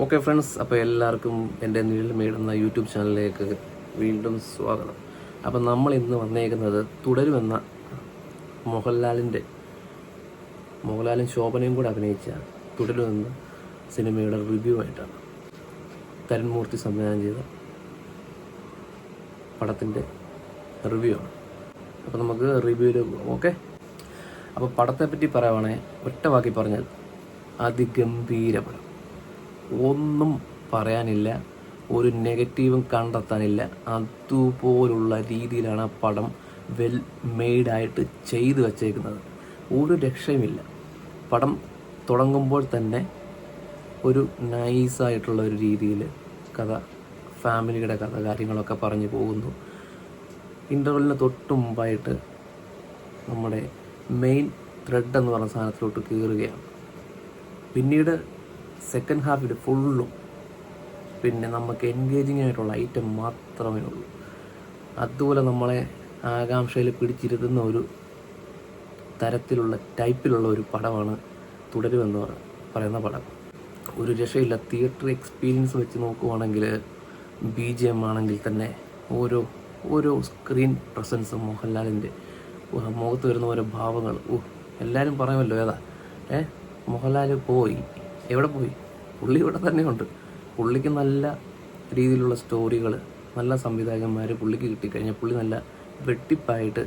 Okay friends അപ്പോൾ എല്ലാവർക്കും എന്റെ നിഴൽ മേടുന്ന യൂട്യൂബ് ചാനലിലേക്ക് വീണ്ടും സ്വാഗതം. അപ്പം നമ്മൾ ഇന്ന് വന്നേക്കുന്നത് തുടരുമെന്ന മോഹൻലാലിന്റെ മോഹൻലാലും ശോഭനയും കൂടെ അഭിനയിച്ച തുടരുമെന്ന സിനിമയുടെ റിവ്യൂ ആയിട്ടാണ് തരുൺമൂർത്തി സംവിധാനം ചെയ്ത പടത്തിന്റെ റിവ്യൂ ആണ്. അപ്പോൾ നമുക്ക് റിവ്യൂവിൽ ഓക്കെ അപ്പോൾ പടത്തെപ്പറ്റി പറയുവാണെങ്കിൽ ഒറ്റ വാക്കി പറഞ്ഞാൽ അതിഗംഭീര പടം. ഒന്നും പറയാനില്ല. ഒരു നെഗറ്റീവും കണ്ടെത്താനില്ല. അതുപോലുള്ള രീതിയിലാണ് ആ പടം വെൽ മെയ്ഡായിട്ട് ചെയ്തു വച്ചേക്കുന്നത്. ഒരു രക്ഷയുമില്ല. പടം തുടങ്ങുമ്പോൾ തന്നെ ഒരു നൈസായിട്ടുള്ള ഒരു രീതിയിൽ കഥ ഫാമിലിയുടെ കഥ കാര്യങ്ങളൊക്കെ പറഞ്ഞു പോകുന്നു. ഇന്റർവെല്ലിന് തൊട്ട് മുമ്പായിട്ട് നമ്മുടെ മെയിൻ ത്രെഡ് എന്ന് പറഞ്ഞ സാധനത്തിലോട്ട് കയറുകയാണ് പിന്നീട് സെക്കൻഡ് ഹാഫിൽ ഫുള്ളും പിന്നെ നമുക്ക് എൻഗേജിങ് ആയിട്ടുള്ള ഐറ്റം മാത്രമേ ഉള്ളൂ. അതുപോലെ നമ്മളെ ആകാംക്ഷയിൽ പിടിച്ചിരുത്തുന്ന ഒരു തരത്തിലുള്ള ടൈപ്പിലുള്ള ഒരു പടമാണ് തുടരുമെന്ന് പറ- പറയുന്ന പടം. ഒരു രക്ഷയില്ല തിയേറ്റർ എക്സ്പീരിയൻസ് വെച്ച് നോക്കുവാണെങ്കിൽ ബി ജി എം ആണെങ്കിൽ തന്നെ ഓരോ ഓരോ സ്ക്രീൻ പ്രസൻസും മോഹൻലാലിന്റെ മുഖത്ത് വരുന്ന ഓരോ ഭാവങ്ങൾ ഓ എല്ലാവരും പറയുമല്ലോ ഏതാ? ഏ മോഹൻലാൽ പോയി. എവിടെ പോയി? പുള്ളി ഇവിടെ തന്നെ ഉണ്ട് പുള്ളിക്ക് നല്ല രീതിയിലുള്ള സ്റ്റോറികൾ നല്ല സംവിധായകന്മാർ പുള്ളിക്ക് കിട്ടിക്കഴിഞ്ഞാൽ പുള്ളി നല്ല വെട്ടിപ്പായിട്ട്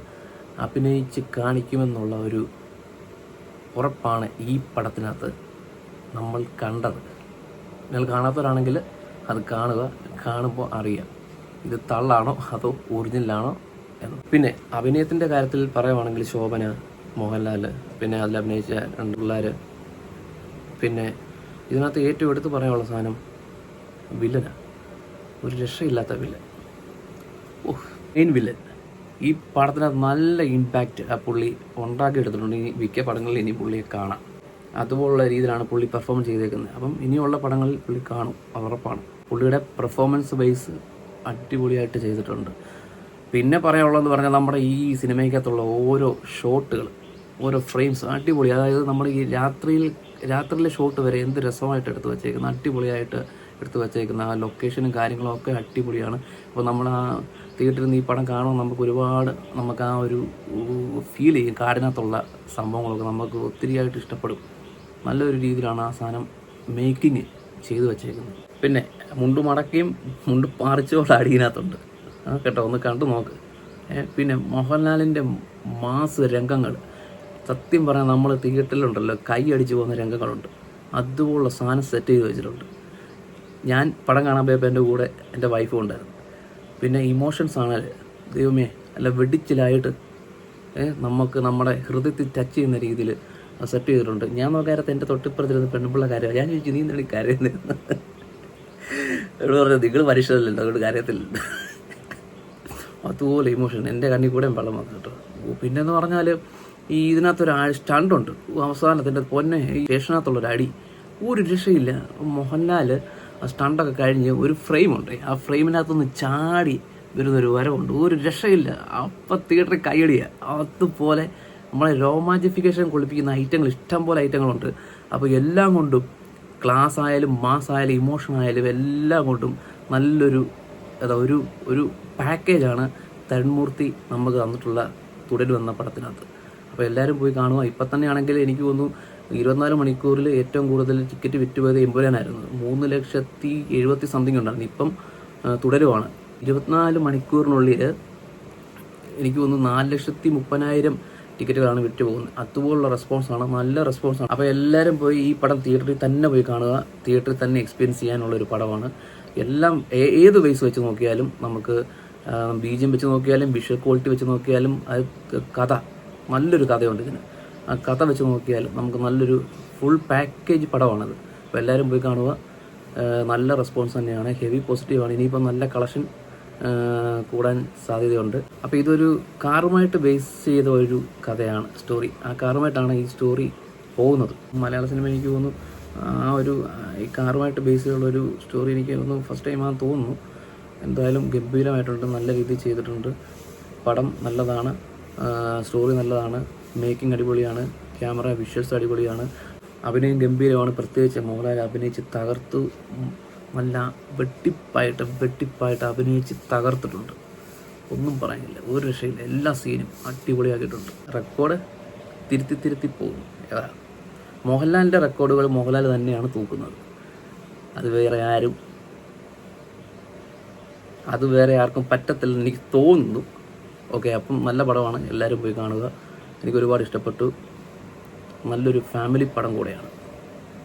അഭിനയിച്ച് കാണിക്കുമെന്നുള്ള ഒരു ഉറപ്പാണ് ഈ പടത്തിനകത്ത് നമ്മൾ കണ്ടത്. നിങ്ങൾ കാണാത്തവരാണെങ്കിൽ അത് കാണുക കാണുമ്പോൾ അറിയാം. ഇത് തള്ളാണോ അതോ ഒറിജിനലാണോ എന്ന്. പിന്നെ അഭിനയത്തിന്റെ കാര്യത്തിൽ പറയുവാണെങ്കിൽ ശോഭന മോഹൻലാൽ പിന്നെ അതിൽ അഭിനയിച്ച രണ്ട് പിള്ളേർ പിന്നെ ഇതിനകത്ത് ഏറ്റവും എടുത്ത് പറയാനുള്ള സാധനം വില്ലനാണ് ഒരു രക്ഷയില്ലാത്ത വില്ലൻ. ഓഹ് മെയിൻ വില്ലൻ ഈ പടത്തിനകത്ത് നല്ല ഇമ്പാക്റ്റ് ആ പുള്ളി ഉണ്ടാക്കിയെടുത്തിട്ടുണ്ട്. ഇനി മിക്ക പടങ്ങളിൽ ഇനി പുള്ളിയെ കാണാം. അതുപോലുള്ള രീതിയിലാണ് പുള്ളി പെർഫോം ചെയ്തേക്കുന്നത്. അപ്പം ഇനിയുള്ള പടങ്ങളിൽ പുള്ളി കാണും ഉറപ്പാണ്. പുള്ളിയുടെ പെർഫോമൻസ് ബേസ് അടിപൊളിയായിട്ട് ചെയ്തിട്ടുണ്ട്. പിന്നെ പറയാനുള്ളതെന്ന് പറഞ്ഞാൽ നമ്മുടെ ഈ സിനിമയ്ക്കകത്തുള്ള ഓരോ ഷോട്ടുകൾ ഓരോ ഫ്രെയിംസ് അടിപൊളി. അതായത് നമ്മൾ ഈ രാത്രിയിൽ രാത്രിയിലെ ഷോട്ട് വരെ എന്ത് രസമായിട്ട് എടുത്ത് വെച്ചേക്കുന്ന അടിപൊളിയായിട്ട് എടുത്ത് വെച്ചേക്കുന്ന ആ ലൊക്കേഷനും കാര്യങ്ങളും ഒക്കെ അടിപൊളിയാണ്. അപ്പോൾ നമ്മൾ ആ തിയേറ്ററിൽ നിന്ന് ഈ പടം കാണുമ്പോൾ നമുക്ക് ഒരുപാട് നമുക്ക് ആ ഒരു ഫീൽ ചെയ്യും. കാടിനകത്തുള്ള സംഭവങ്ങളൊക്കെ നമുക്ക് ഒത്തിരിയായിട്ട് ഇഷ്ടപ്പെടും. നല്ലൊരു രീതിയിലാണ് ആ സാധനം മേക്കിങ് ചെയ്തു വെച്ചേക്കുന്നത്. പിന്നെ മുണ്ട് മടക്കിയും മുണ്ട് പാറിച്ചോട് അടിയിനകത്തുണ്ട്. കേട്ടോ ഒന്ന് കണ്ടു നോക്ക്. പിന്നെ മോഹൻലാലിന്റെ മാസ് രംഗങ്ങൾ. സത്യം പറഞ്ഞാൽ നമ്മൾ തിയേറ്ററിലുണ്ടല്ലോ കൈ അടിച്ചു പോകുന്ന രംഗങ്ങളുണ്ട്. അതുപോലുള്ള സാധനം സെറ്റ് ചെയ്ത് വെച്ചിട്ടുണ്ട്. ഞാൻ പടം കാണാൻ പോയപ്പോൾ എന്റെ കൂടെ എന്റെ വൈഫും ഉണ്ടായിരുന്നു. പിന്നെ ഇമോഷൻസ് ആണ്. ദൈവമേ അല്ല വെടിച്ചിലായിട്ട് നമുക്ക് നമ്മുടെ ഹൃദയത്തിൽ ടച്ച് ചെയ്യുന്ന രീതിയിൽ സെറ്റ് ചെയ്തിട്ടുണ്ട്. ഞാൻ നോക്കാരത്ത് എന്റെ തൊട്ടിപ്പുറത്തിരുന്ന പെൺപിള്ള കാര്യമാണ് ഞാൻ ചോദിച്ചു നീ എന്താണ് കരയുന്നത് എന്നോട് പറഞ്ഞു നിങ്ങൾ പരിശോധനയില്ല അതുകൊണ്ട് കാര്യത്തില്ല അതുപോലെ ഇമോഷൻ എന്റെ കണ്ണിൽ കൂടെ വെള്ളം വന്നു കേട്ടോ. പിന്നെന്ന് പറഞ്ഞാൽ ഈ ഇതിനകത്തൊരു സ്റ്റണ്ടുണ്ട്. അവസാനത്തിന്റെ പൊന്നെ ഈ സ്റ്റേഷനകത്തുള്ളൊരു അടി. ഒരു രക്ഷയില്ല. മോഹൻലാൽ ആ സ്റ്റണ്ടൊക്കെ കഴിഞ്ഞ് ഒരു ഫ്രെയിമുണ്ട്. ആ ഫ്രെയിമിനകത്തുനിന്ന് ചാടി വരുന്നൊരു വരവുണ്ട്. ഒരു രക്ഷയില്ല. അപ്പം തിയേറ്ററിൽ കൈയടിയ. അതുപോലെ നമ്മളെ രോമാഞ്ചിഫിക്കേഷൻ കൊള്ളിപ്പിക്കുന്ന ഐറ്റങ്ങൾ ഇഷ്ടം പോലെ ഐറ്റങ്ങളുണ്ട്. അപ്പോൾ എല്ലാം കൊണ്ടും ക്ലാസ് ആയാലും മാസ് ആയാലും ഇമോഷൻ ആയാലും എല്ലാം കൊണ്ടും നല്ലൊരു അതാ ഒരു ഒരു പാക്കേജാണ് തരുൺമൂർത്തി നമുക്ക് തന്നിട്ടുള്ള തുടരുവെന്ന പടത്തിനകത്ത്. അപ്പോൾ എല്ലാവരും പോയി കാണുക. ഇപ്പം തന്നെയാണെങ്കിൽ എനിക്ക് തോന്നുന്നു ഇരുപത്തിനാല് മണിക്കൂറിൽ ഏറ്റവും കൂടുതൽ ടിക്കറ്റ് വിറ്റുപോയത് എമ്പുരാനായിരുന്നു. മൂന്ന് ലക്ഷത്തി എഴുപത്തി സംതിങ് ഉണ്ടായിരുന്നു. ഇപ്പം തുടരുവാണ്. ഇരുപത്തിനാല് മണിക്കൂറിനുള്ളിൽ എനിക്ക് തോന്നുന്നു നാല് ലക്ഷത്തി മുപ്പതിനായിരം ടിക്കറ്റുകളാണ് വിറ്റ് പോകുന്നത് അതുപോലുള്ള റെസ്പോൺസാണ് നല്ല റെസ്പോൺസാണ് അപ്പോൾ എല്ലാവരും പോയി ഈ പടം തിയേറ്ററിൽ തന്നെ പോയി കാണുക. തിയേറ്ററിൽ തന്നെ എക്സ്പീരിയൻസ് ചെയ്യാനുള്ള ഒരു പടമാണ്. എല്ലാം ഏത് വയസ്സ് വെച്ച് നോക്കിയാലും നമുക്ക് ബീജം വെച്ച് നോക്കിയാലും വിഷ്വൽ ക്വാളിറ്റി വെച്ച് നോക്കിയാലും അത് കഥ. നല്ലൊരു കഥയുണ്ട് ഇതിന്. ആ കഥ വെച്ച് നോക്കിയാൽ നമുക്ക് നല്ലൊരു ഫുൾ പാക്കേജ് പടമാണത്. അപ്പോൾ എല്ലാവരും പോയി കാണുക. നല്ല റെസ്പോൺസ് തന്നെയാണ്. ഹെവി പോസിറ്റീവാണ് ഇനിയിപ്പോൾ നല്ല കളക്ഷൻ കൂടാൻ സാധ്യതയുണ്ട്. അപ്പോൾ ഇതൊരു കാറുമായിട്ട് ബേസ് ചെയ്ത ഒരു കഥയാണ് സ്റ്റോറി ആ കാറുമായിട്ടാണ് ഈ സ്റ്റോറി പോകുന്നത്. മലയാള സിനിമ എനിക്ക് തോന്നുന്നു ആ ഒരു ഈ കാറുമായിട്ട് ബേസ് ചെയ്തുള്ള ഒരു സ്റ്റോറി എനിക്ക് തോന്നുന്നു ഫസ്റ്റ് ടൈം ആണെന്ന് തോന്നുന്നു. എന്തായാലും ഗംഭീരമായിട്ടുണ്ട് നല്ല രീതിയിൽ ചെയ്തിട്ടുണ്ട്. പടം നല്ലതാണ്. സ്റ്റോറി നല്ലതാണ്. മേക്കിംഗ് അടിപൊളിയാണ്. ക്യാമറ വിഷ്വൽസ് അടിപൊളിയാണ്. അഭിനയം ഗംഭീരമാണ്. പ്രത്യേകിച്ച് മോഹൻലാൽ അഭിനയിച്ച് തകർത്തു. നല്ല വെട്ടിപ്പായിട്ട് വെട്ടിപ്പായിട്ട് അഭിനയിച്ച് തകർത്തിട്ടുണ്ട്. ഒന്നും പറയാനില്ല. ഒരു രക്ഷയില്ല. എല്ലാ സീനും അടിപൊളിയാക്കിയിട്ടുണ്ട്. റെക്കോർഡ് തിരുത്തി തിരുത്തി പോകുന്നു. മോഹൻലാലിന്റെ റെക്കോർഡുകൾ മോഹൻലാൽ തന്നെയാണ് തൂക്കുന്നത്. അത് വേറെ ആരും അത് വേറെ ആർക്കും പറ്റത്തില്ലെന്ന് എനിക്ക് തോന്നുന്നു. ഓക്കെ അപ്പം നല്ല പടമാണ്. എല്ലാവരും പോയി കാണുക. എനിക്ക് ഒരുപാട് ഇഷ്ടപ്പെട്ടു. നല്ലൊരു ഫാമിലി പടം കൂടെയാണ്.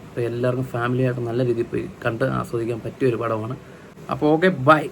അപ്പോൾ എല്ലാവർക്കും ഫാമിലിയായിട്ട് നല്ല രീതിയിൽ പോയി കണ്ട് ആസ്വദിക്കാൻ പറ്റിയ ഒരു പടമാണ്. അപ്പോൾ ഓക്കെ ബൈ